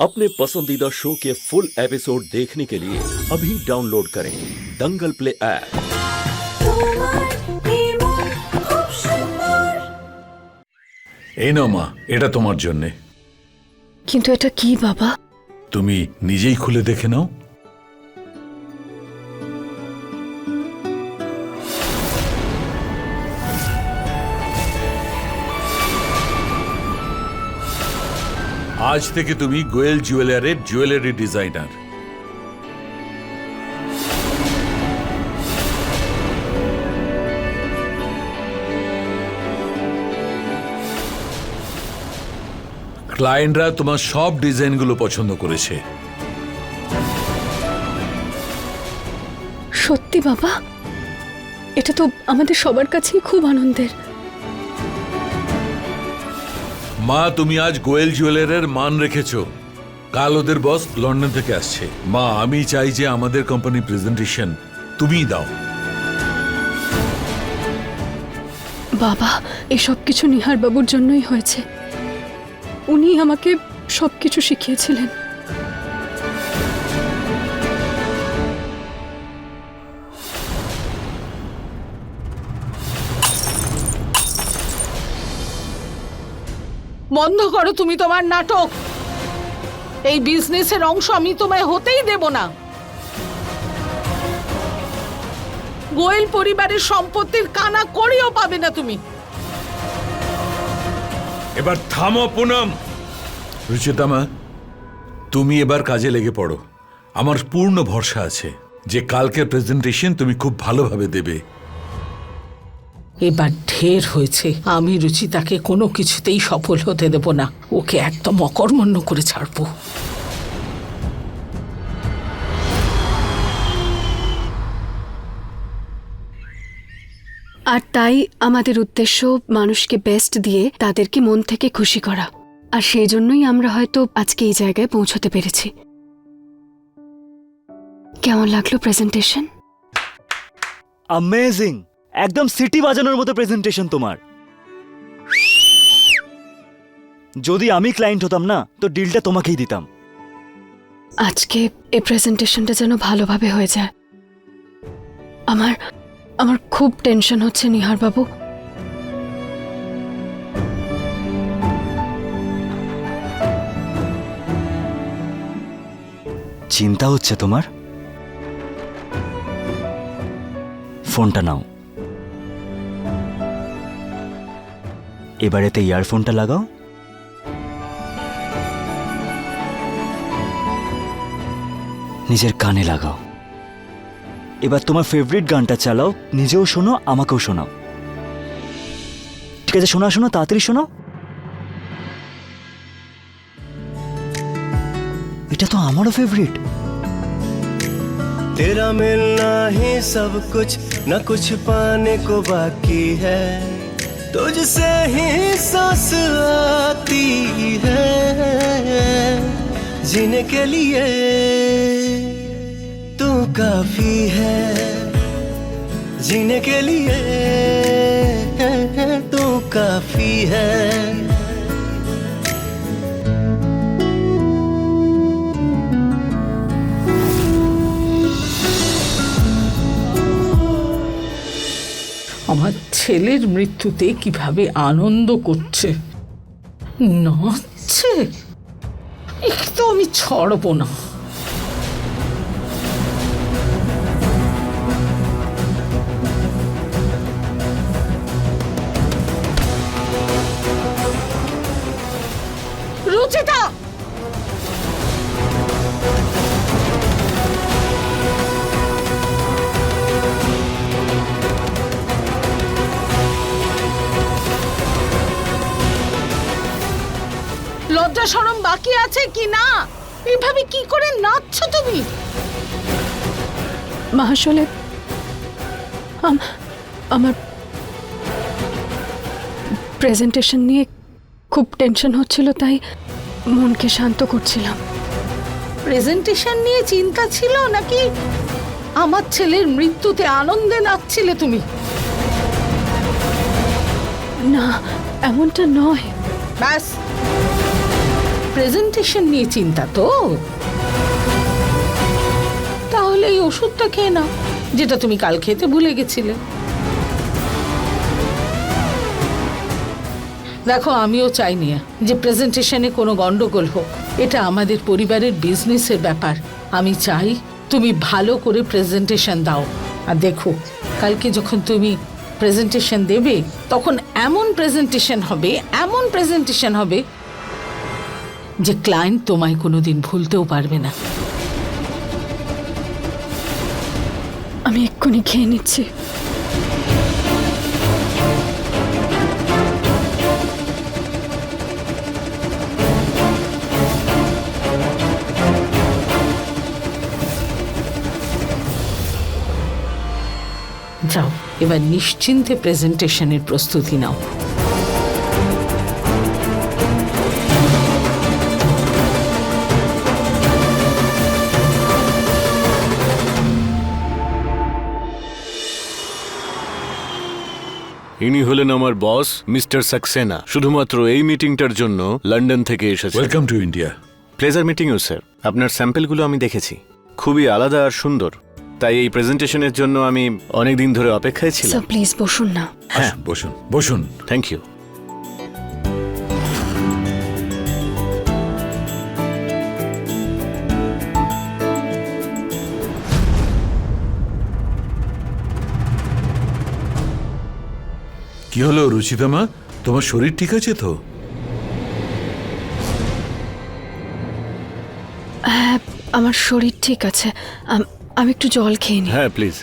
अपने पसंदीदा शो के फुल एपिसोड देखने के लिए अभी डाउनलोड करें दंगल प्ले ऐप তোমার নির্মল খুব সুন্দর এই নাও মা এটা তোমার জন্যে কিন্তু এটা কি বাবা তুমি নিজেই খুলে দেখে নাও আজ থেকে তুমি গোয়েল জুয়েলারের জুয়েলারি ডিজাইনার। ক্লায়েন্টরা তোমার সব ডিজাইনগুলো পছন্দ করেছে। সত্যি বাবা? এটা তো আমাদের সবার কাছেই খুব আনন্দের। মা, তুমি আজ গোয়েল জুয়েলারের মান রেখেছো। কাল ওদের বস লন্ডন থেকে আসছে। মা, আমি চাই যে আমাদের কোম্পানি প্রেজেন্টেশন তুমিই দাও। বাবা, এসব কিছু নিহার বাবুর জন্যই হয়েছে। উনি আমাকে সবকিছু শিখিয়েছিলেন। বন্ধ করো তুমি তোমার নাটক। এই বিজনেসের অংশ আমি তোমায় হতেই দেব না। গোয়েল পরিবারের সম্পত্তির কানা করিও পাবে না তুমি। এবার থামো পুনম। রুচিতা মা তুমি এবার কাজে লেগে পড়ো। আমার পূর্ণ ভরসা আছে যে কালকের প্রেজেন্টেশন তুমি খুব ভালোভাবে দেবে। এবার ঢের হয়েছে। আমি রুচিতাকে কোনো কিছুতেই সফল হতে দেব না। ওকে একদম অকর্মণ্য করে ছাড়বো। আর তাই আমাদের উদ্দেশ্য মানুষকে বেস্ট দিয়ে তাদেরকে মন থেকে খুশি করা। আর সেই জন্যই আমরা হয়তো আজকে এই জায়গায় পৌঁছতে পেরেছি। কেমন লাগল প্রেজেন্টেশন অ্যামেজিং একদম সিটি বাজানোর মতো প্রেজেন্টেশন তোমার। যদি আমি ক্লায়েন্ট হতাম না তো ডিলটা তোমাকেই দিতাম। আজকে এই প্রেজেন্টেশনটা যেন ভালোভাবে হয়ে যায়। আমার আমার খুব টেনশন হচ্ছে নিহার বাবু। চিন্তা হচ্ছে তোমার? ফোনটা নাও। এবারেতে ইয়ারফোনটা লাগাও নিজের কানে লাগাও এবার তোমার ফেভারিট গানটা চালাও নিজেও শোনো আমাকেও শোনাও ঠিক আছে শোনা শোনো তাড়াতাড়ি শোনো এটা তো আমারও ফেভারিট तेरा मिलना ही सब कुछ न कुछ पाने को बाकी है तुझसे ही सांस आती है, जीने के लिए तू काफ़ी है, जीने के लिए तू काफ़ी है। আমার ছেলের মৃত্যুতে কীভাবে আনন্দ করছে? নাচছে? একটু আমি ছড়বো না। না। এইভাবে কি করে নাচছো তুমি? মা আসলে আমার প্রেজেন্টেশন নিয়ে খুব টেনশন হচ্ছিল তাই মনকে শান্ত করছিলাম। প্রেজেন্টেশন নিয়ে চিন্তা ছিল নাকি আমার ছেলের মৃত্যুতে আনন্দে নাচছিলে তুমি? না এমনটা নয়। ব্যাস। প্রেজেন্টেশন নিয়ে চিন্তা তো। তাহলে এই ওষুধটা খেয়ে নাও, যেটা তুমি কাল খেতে ভুলে গেছিলে। দেখো, আমিও চাইনি যে প্রেজেন্টেশনে কোনো গন্ডগোল হোক। এটা আমাদের পরিবারের বিজনেসের ব্যাপার। আমি চাই তুমি ভালো করে প্রেজেন্টেশন দাও। আর দেখো, কালকে যখন তুমি প্রেজেন্টেশন দেবে, তখন এমন প্রেজেন্টেশন হবে, এমন প্রেজেন্টেশন হবে যে ক্লায়েন্ট তোমায় কোনোদিন ভুলতেও পারবে না। আমি এক্ষুনি খেয়ে নিচ্ছি। যাও এবার নিশ্চিন্তে প্রেজেন্টেশনের প্রস্তুতি নাও। ইনি হলেন আমার বস মিস্টার সাক্সেনা। শুধুমাত্র এই মিটিংটার জন্য লন্ডন থেকে এসেছে welcome to India pleasure meeting মিটিংও sir আপনার স্যাম্পেলগুলো আমি দেখেছি। খুবই আলাদা আর সুন্দর। তাই এই প্রেজেন্টেশনের জন্য আমি অনেক দিন ধরে অপেক্ষায় ছিলাম। প্লিজ বসুন না। হ্যাঁ বসুন বসুন। থ্যাংক ইউ কি হলো রুচিতা মা? তোমার শরীর ঠিক আছে তো? হ্যাঁ আমার শরীর ঠিক আছে। আমি একটু জল খেয়ে নিই। হ্যাঁ প্লিজ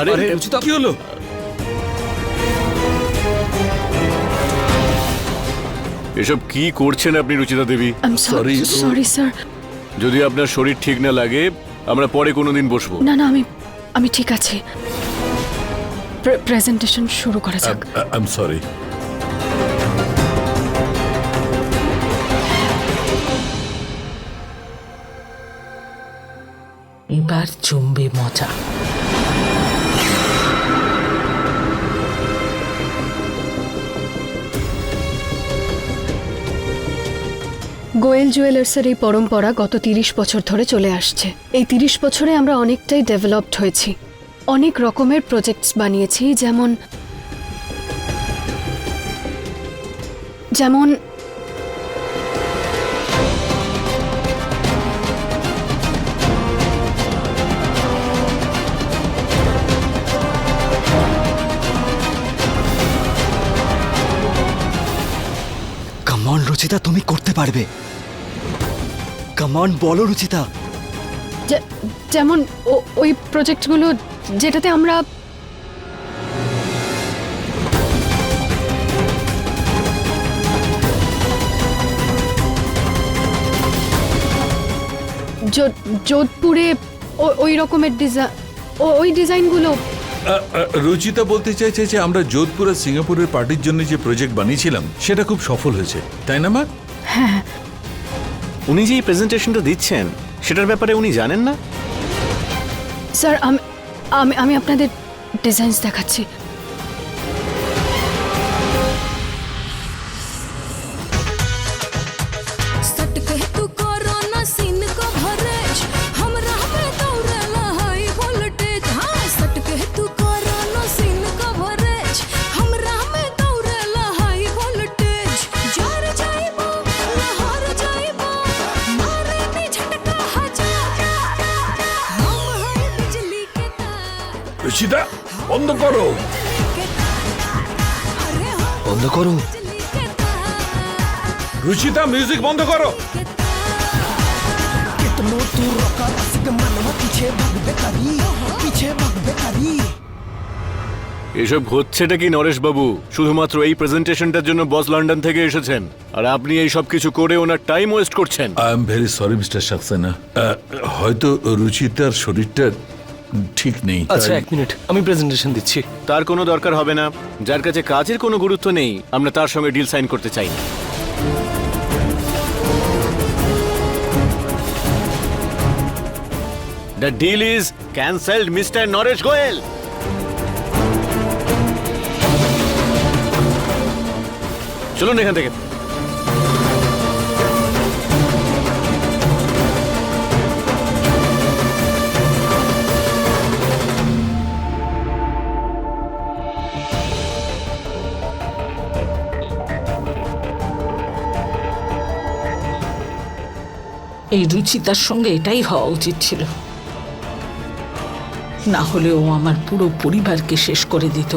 আরে কি হলো? এসব কি করছেন আপনি Ruchita Devi? Sorry sorry sir যদি আপনার শরীর ঠিক না লাগে আমরা পরে কোনোদিন বসবো। না না আমি আমি ঠিক আছি। প্রেজেন্টেশন শুরু করা যাক। আই এম সরি এবার জমবে মজা। গোয়েল জুয়েলার্সের এই পরম্পরা গত তিরিশ বছর ধরে চলে আসছে। এই তিরিশ বছরে আমরা অনেকটাই ডেভেলপড হয়েছি। অনেক রকমের প্রজেক্টস বানিয়েছি, যেমন যেমন রুচিতা, তুমি করতে পারবে। কামন বলো রুচিতা। যে- যেমন ও- ওই প্রজেক্টগুলো যেটাতে আমরা যোধপুরে ও- ওই রকমের ডিজাইন ওই ডিজাইনগুলো। রুচিতা বলতে চাইছে যে আমরা যোধপুর আর সিঙ্গাপুরের পার্টির জন্য যে প্রজেক্ট বানিয়েছিলাম সেটা খুব সফল হয়েছে। তাই না মা? উনি যে এই প্রেজেন্টেশনটা দিচ্ছেন, সেটার ব্যাপারে উনি জানেন না? স্যার, আমি আমি আমি আপনাদের ডিজাইনস দেখাচ্ছি। ঈশিতা বন্ধ করো। বন্ধ করো। রুচিতা মিউজিক বন্ধ করো। এসব হচ্ছেটা কি নরেশ বাবু? শুধুমাত্র এই প্রেজেন্টেশনটার জন্য বস লন্ডন থেকে এসেছেন। আর আপনি এই সব কিছু করে ওনার টাইম ওয়েস্ট করছেন। I am very sorry mister Saxena হয়তো রুচিতার শরীরটা ঠিক নেই। আচ্ছা এক মিনিট আমি প্রেজেন্টেশন দিচ্ছি। তার কোনো দরকার হবে না। যার কাছে কাজের কোনো গুরুত্ব নেই আমরা তার সঙ্গে ডিল সাইন করতে চাই। না the deal is cancelled mister Naresh Goel চলুন এখান থেকে। এই রুচিতার সঙ্গে এটাই হওয়া উচিত ছিল। না হলেও আমার পুরো পরিবারকে শেষ করে দিত।